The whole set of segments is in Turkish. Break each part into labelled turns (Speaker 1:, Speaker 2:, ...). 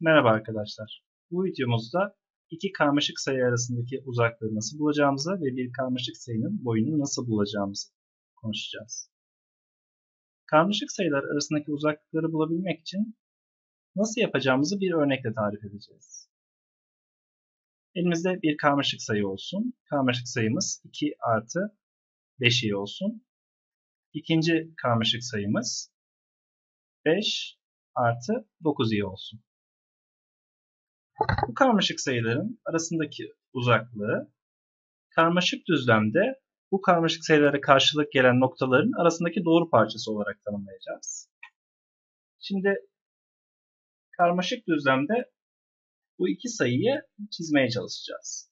Speaker 1: Merhaba arkadaşlar. Bu videomuzda iki karmaşık sayı arasındaki uzaklığı nasıl bulacağımızı ve bir karmaşık sayının boyunu nasıl bulacağımızı konuşacağız. Karmaşık sayılar arasındaki uzaklıkları bulabilmek için nasıl yapacağımızı bir örnekle tarif edeceğiz. Elimizde bir karmaşık sayı olsun. Karmaşık sayımız 2 artı 5i olsun. İkinci karmaşık sayımız 5 artı 9i olsun. Bu karmaşık sayıların arasındaki uzaklığı karmaşık düzlemde bu karmaşık sayılara karşılık gelen noktaların arasındaki doğru parçası olarak tanımlayacağız. Şimdi karmaşık düzlemde bu iki sayıyı çizmeye çalışacağız.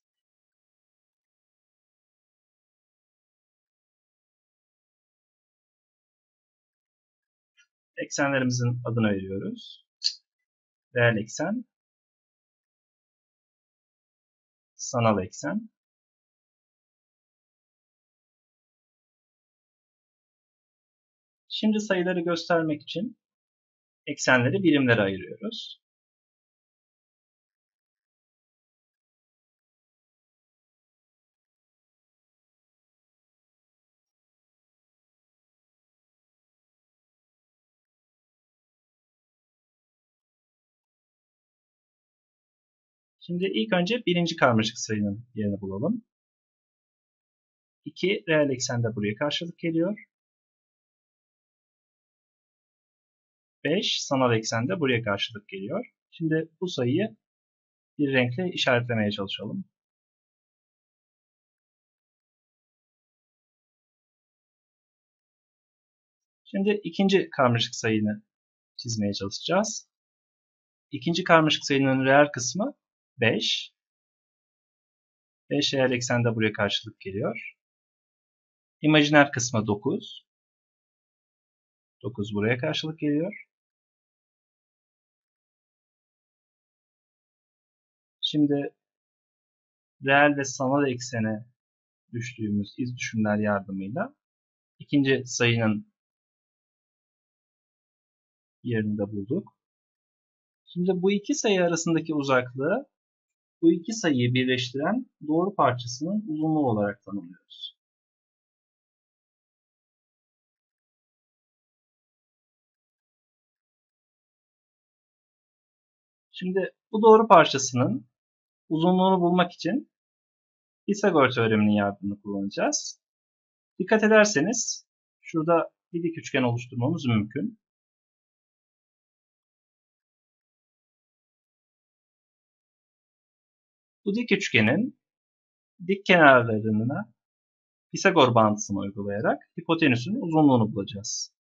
Speaker 1: Eksenlerimizin adını veriyoruz. Reel eksen sanal eksen. Şimdi sayıları göstermek için eksenleri birimlere ayırıyoruz. Şimdi ilk önce birinci karmaşık sayının yerini bulalım. 2 reel eksende buraya karşılık geliyor. 5 sanal eksende buraya karşılık geliyor. Şimdi bu sayıyı bir renkle işaretlemeye çalışalım. Şimdi ikinci karmaşık sayını çizmeye çalışacağız. İkinci karmaşık sayının reel kısmı 5. 5 reel eksende buraya karşılık geliyor. İmajiner kısmı 9. 9 buraya karşılık geliyor. Şimdi reel ve sanal eksene düştüğümüz iz düşümler yardımıyla ikinci sayının yerini de bulduk. Şimdi bu iki sayı arasındaki uzaklığı bu iki sayıyı birleştiren doğru parçasının uzunluğu olarak tanımlıyoruz. Şimdi bu doğru parçasının uzunluğunu bulmak için Pisagor teoreminin yardımını kullanacağız. Dikkat ederseniz şurada bir dik üçgen oluşturmamız mümkün. Bu dik üçgenin dik kenarlarına Pisagor bağıntısını uygulayarak hipotenüsün uzunluğunu bulacağız.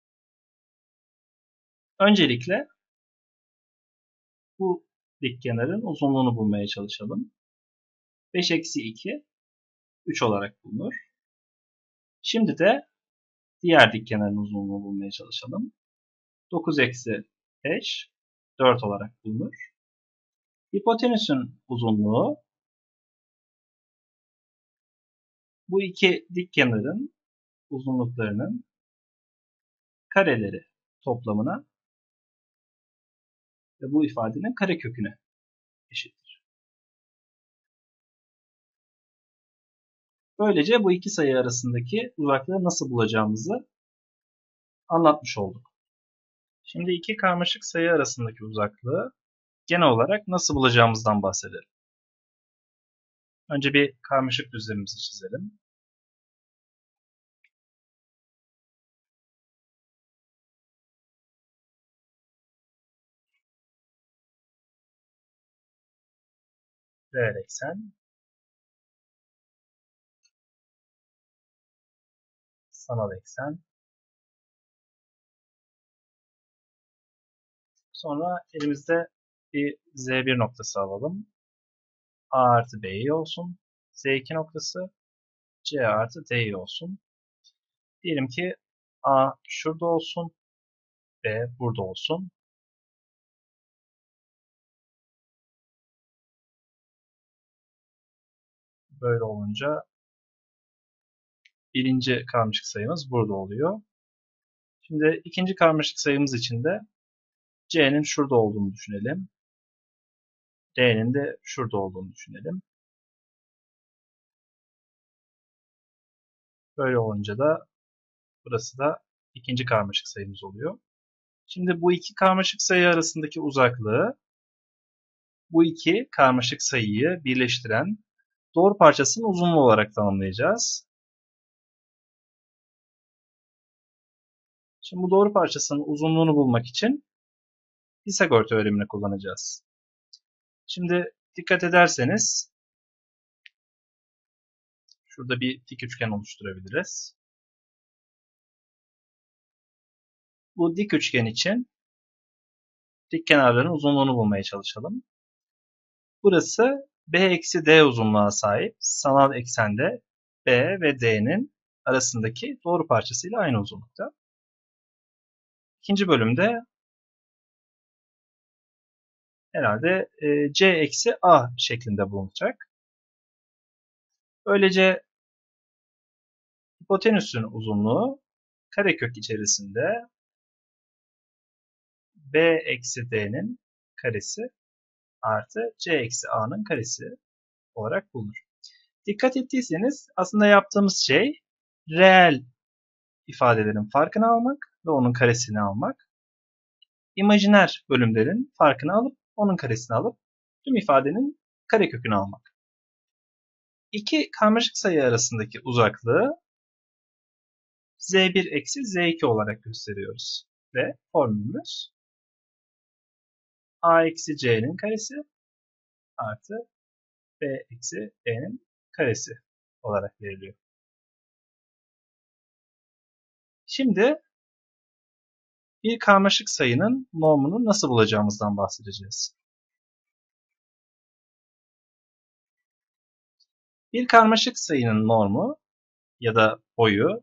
Speaker 1: Öncelikle bu dik kenarın uzunluğunu bulmaya çalışalım. 5 eksi 2 3 olarak bulunur. Şimdi de diğer dik kenarın uzunluğunu bulmaya çalışalım. 9 eksi 5 4 olarak bulunur. Hipotenüsün uzunluğu bu iki dik kenarın uzunluklarının kareleri toplamına ve bu ifadenin kare köküne eşittir. Böylece bu iki sayı arasındaki uzaklığı nasıl bulacağımızı anlatmış olduk. Şimdi iki karmaşık sayı arasındaki uzaklığı genel olarak nasıl bulacağımızdan bahsedelim. Önce bir karmaşık düzlemimizi çizelim. Reel eksen sanal eksen sonra elimizde bir Z1 noktası alalım. A artı B'yi olsun. Z2 noktası C artı D'yi olsun. Diyelim ki A şurada olsun. B burada olsun. Böyle olunca birinci karmaşık sayımız burada oluyor. Şimdi ikinci karmaşık sayımız için de C'nin şurada olduğunu düşünelim. D'nin de şurada olduğunu düşünelim. Böyle olunca da burası da ikinci karmaşık sayımız oluyor. Şimdi bu iki karmaşık sayı arasındaki uzaklığı bu iki karmaşık sayıyı birleştiren doğru parçasının uzunluğu olarak tanımlayacağız. Şimdi bu doğru parçasının uzunluğunu bulmak için Pisagor teoremini kullanacağız. Şimdi dikkat ederseniz şurada bir dik üçgen oluşturabiliriz. Bu dik üçgen için dik kenarların uzunluğunu bulmaya çalışalım. Burası B eksi D uzunluğa sahip sanal eksende B ve D'nin arasındaki doğru parçasıyla aynı uzunlukta. İkinci bölümde herhalde e, C eksi A şeklinde bulunacak. Böylece hipotenüsün uzunluğu karekök içerisinde B eksi D'nin karesi artı C eksi A'nın karesi olarak bulunur. Dikkat ettiyseniz aslında yaptığımız şey reel ifadelerin farkını almak ve onun karesini almak. İmajiner bölümlerin farkını alıp onun karesini alıp tüm ifadenin karekökünü almak. İki karmaşık sayı arasındaki uzaklığı z1 eksi z2 olarak gösteriyoruz. Ve formülümüz a eksi c'nin karesi artı b eksi e'nin karesi olarak veriliyor. Şimdi bir karmaşık sayının normunu nasıl bulacağımızdan bahsedeceğiz. Bir karmaşık sayının normu ya da boyu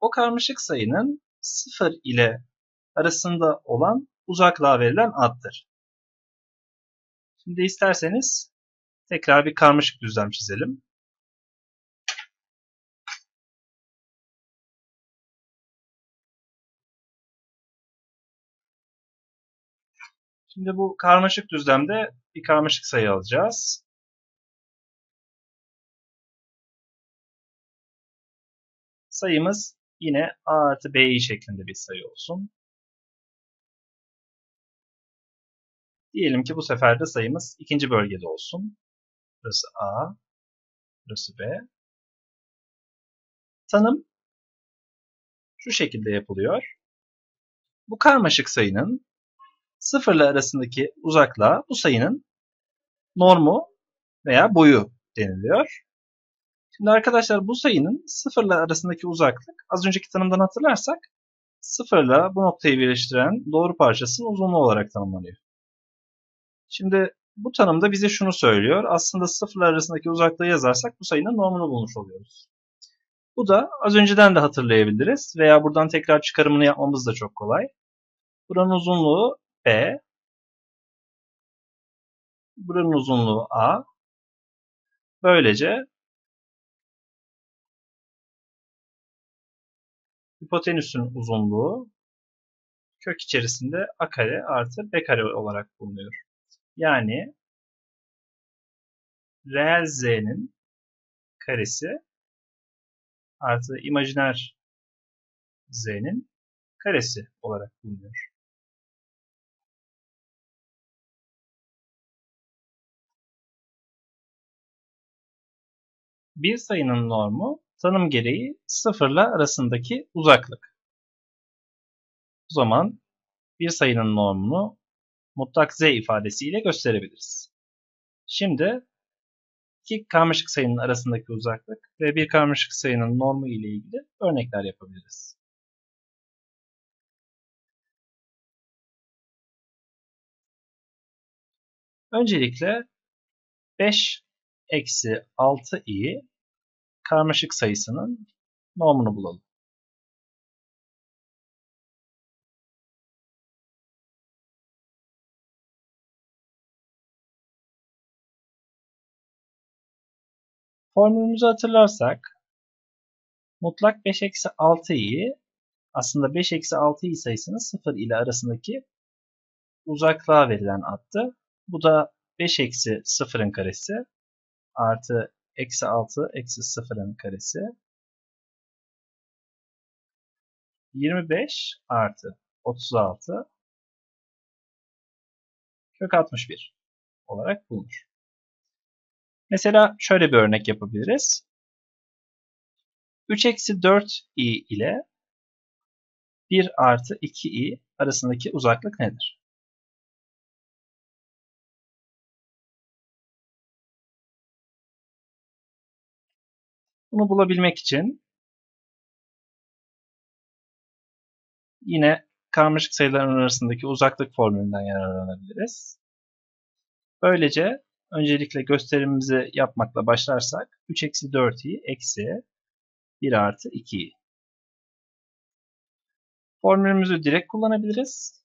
Speaker 1: o karmaşık sayının 0 ile arasında olan uzaklığa verilen addır. Şimdi isterseniz tekrar bir karmaşık düzlem çizelim. Şimdi bu karmaşık düzlemde bir karmaşık sayı alacağız. Sayımız yine a artı bi şeklinde bir sayı olsun. Diyelim ki bu sefer de sayımız ikinci bölgede olsun. Burası A, burası B. Tanım şu şekilde yapılıyor. Bu karmaşık sayının sıfırla arasındaki uzaklığa bu sayının normu veya boyu deniliyor. Şimdi arkadaşlar bu sayının sıfırla arasındaki uzaklık az önceki tanımdan hatırlarsak sıfırla bu noktayı birleştiren doğru parçasının uzunluğu olarak tanımlanıyor. Şimdi bu tanımda bize şunu söylüyor. Aslında sıfırlar arasındaki uzaklığı yazarsak bu sayının normunu bulmuş oluyoruz. Bu da az önceden de hatırlayabiliriz veya buradan tekrar çıkarımını yapmamız da çok kolay. Buranın uzunluğu B. Buranın uzunluğu A. Böylece hipotenüsün uzunluğu kök içerisinde A kare artı B kare olarak bulunuyor. Yani reel z'nin karesi artı imajiner z'nin karesi olarak bulunuyor. Bir sayının normu tanım gereği sıfırla arasındaki uzaklık. O zaman bir sayının normunu mutlak z ifadesiyle gösterebiliriz. Şimdi iki karmaşık sayının arasındaki uzaklık ve bir karmaşık sayının normu ile ilgili örnekler yapabiliriz. Öncelikle 5 eksi 6i karmaşık sayısının normunu bulalım. Formülümüzü hatırlarsak mutlak 5 eksi 6'yı aslında 5 eksi 6'yı sayısının 0 ile arasındaki uzaklığa verilen attı. Bu da 5 eksi 0'ın karesi artı eksi 6 eksi 0'ın karesi 25 artı 36 kök 61 olarak bulunur. Mesela şöyle bir örnek yapabiliriz. 3 eksi 4i ile 1 artı 2i arasındaki uzaklık nedir? Bunu bulabilmek için yine karmaşık sayıların arasındaki uzaklık formülünden yararlanabiliriz. Böylece öncelikle gösterimimizi yapmakla başlarsak 3 eksi 4i eksi 1 artı 2i. Formülümüzü direkt kullanabiliriz.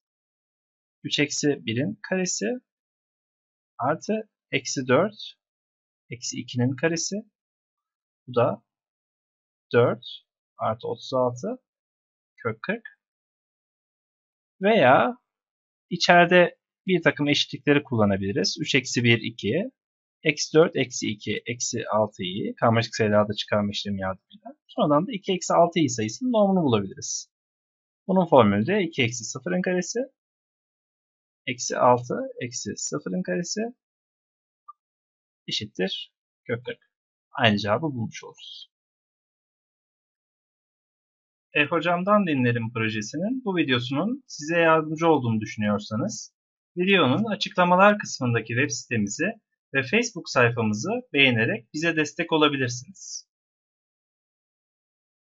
Speaker 1: 3 eksi 1'in karesi artı eksi 4 eksi 2'nin karesi. Bu da 4 artı 36 kök 40. Veya içeride bir takım eşitlikleri kullanabiliriz. 3 eksi 1 2. Eksi 4 eksi 2 eksi 6'yı karmaşık sayılarda çıkarma işlemi yardımıyla. Sonradan da 2 eksi 6'yı sayısının normunu bulabiliriz. Bunun formülü de 2 eksi 0'ın karesi eksi 6 eksi 0'ın karesi eşittir kök 40. Aynı cevabı bulmuş oluruz. E Hocamdan Dinlerim projesinin bu videosunun size yardımcı olduğunu düşünüyorsanız videonun açıklamalar kısmındaki web sitemizi ve Facebook sayfamızı beğenerek bize destek olabilirsiniz.